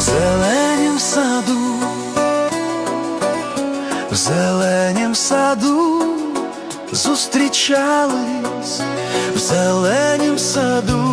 зеленім саду, в зеленім саду зустрічались, в зеленім саду,